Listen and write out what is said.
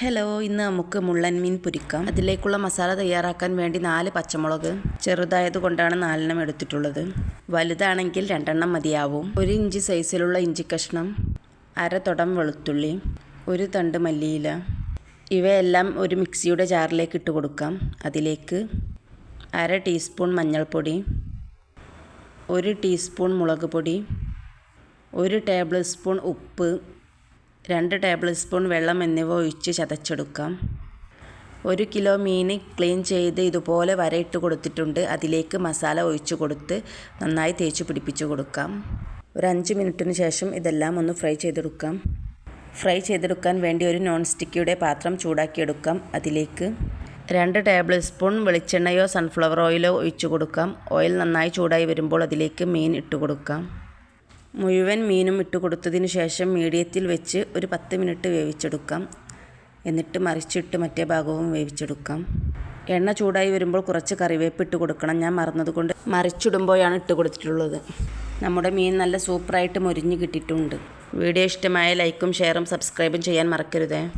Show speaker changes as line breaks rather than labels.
Hello ഇന്ന് നമുക്ക് മുള്ളൻമീൻ പുരിക്കാം. അതിലേക്കുള്ള മസാല തയ്യാറാക്കാൻ വേണ്ടി നാല് പച്ചമുളക് ചെറുതായത് കൊണ്ടാണ് നാലെണ്ണം എടുത്തിട്ടുള്ളത്. വലുതാണെങ്കിൽ രണ്ടെണ്ണം മതിയാവും. ഒരു ഇഞ്ച് സൈസിലുള്ള ഇഞ്ചി കഷ്ണം അര തുടം വെളുത്തുള്ളി ഒരു തണ്ട് മല്ലിയില. ഇവയെല്ലാം ഒരു മിക്സിയുടെ ജാറിലേക്ക് ഇട്ട് കൊടുക്കാം. അതിലേക്ക് അര ടീസ്പൂൺ മഞ്ഞൾപ്പൊടി ഒരു ടീസ്പൂൺ മുളക് പൊടി ഒരു ടേബിൾ സ്പൂൺ ഉപ്പ് രണ്ട് ടേബിൾ സ്പൂൺ വെള്ളം എന്നിവ ഒഴിച്ച് ചതച്ചെടുക്കാം. ഒരു കിലോ മീൻ ക്ലീൻ ചെയ്ത് ഇതുപോലെ വരയിട്ട് കൊടുത്തിട്ടുണ്ട്. അതിലേക്ക് മസാല ഒഴിച്ചു കൊടുത്ത് നന്നായി തേച്ച് പിടിപ്പിച്ചു കൊടുക്കാം. ഒരു അഞ്ച് മിനിറ്റിന് ശേഷം ഇതെല്ലാം ഒന്ന് ഫ്രൈ ചെയ്തെടുക്കാം. ഫ്രൈ ചെയ്തെടുക്കാൻ വേണ്ടി ഒരു നോൺ സ്റ്റിക്കിയുടെ പാത്രം ചൂടാക്കിയെടുക്കാം. അതിലേക്ക് രണ്ട് ടേബിൾ സ്പൂൺ വെളിച്ചെണ്ണയോ സൺഫ്ലവർ ഓയിലോ ഒഴിച്ചു കൊടുക്കാം. ഓയിൽ നന്നായി ചൂടായി വരുമ്പോൾ അതിലേക്ക് മീൻ ഇട്ട് കൊടുക്കാം. മുഴുവൻ മീനും ഇട്ട് കൊടുത്തതിന് ശേഷം മീഡിയത്തിൽ വെച്ച് ഒരു പത്ത് മിനിറ്റ് വേവിച്ചെടുക്കാം. എന്നിട്ട് മറിച്ചിട്ട് മറ്റേ ഭാഗവും വേവിച്ചെടുക്കാം. എണ്ണ ചൂടായി വരുമ്പോൾ കുറച്ച് കറിവേപ്പ് ഇട്ട് കൊടുക്കണം. ഞാൻ മറന്നതുകൊണ്ട് മറിച്ചിടുമ്പോഴാണ് ഇട്ട് കൊടുത്തിട്ടുള്ളത്. നമ്മുടെ മീൻ നല്ല സൂപ്പറായിട്ട് മൊരിഞ്ഞ് കിട്ടിയിട്ടുണ്ട്. വീഡിയോ ഇഷ്ടമായ ലൈക്കും ഷെയറും സബ്സ്ക്രൈബും ചെയ്യാൻ മറക്കരുതേ.